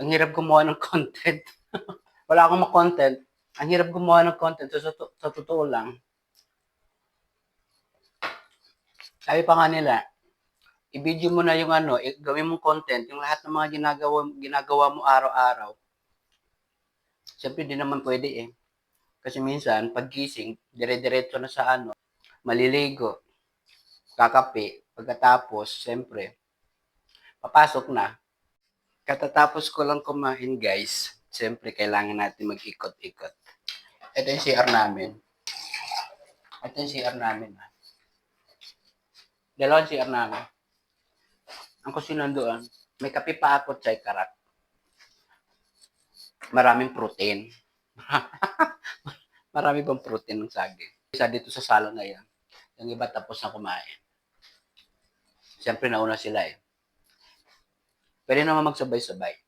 Ang hirap gumawa ng content. Wala akong ma-content. Ang hirap gumawa ng content. So, sa, to- sa totoo lang. Sabi pa nga nila, i-video mo na yung ano, gawin mong content, yung lahat ng mga ginagawa, ginagawa mo araw-araw. Siyempre, di naman pwede eh. Kasi minsan, paggising, dire-diretso na sa ano, maliligo, kakape, pagkatapos, siyempre, papasok na. Katatapos ko lang kumain, guys. Siyempre, kailangan natin mag-ikot-ikot. Ito yung CR namin. Ito yung CR namin. ah. Dalawang CR namin. Ang kusina doon, may kape pa ako, tsay karak. Maraming protein. Marami bang protein ng saging. Isa dito sa salon na yan. Yung iba tapos na kumain. Siyempre nauna sila eh. Pwede naman magsabay-sabay.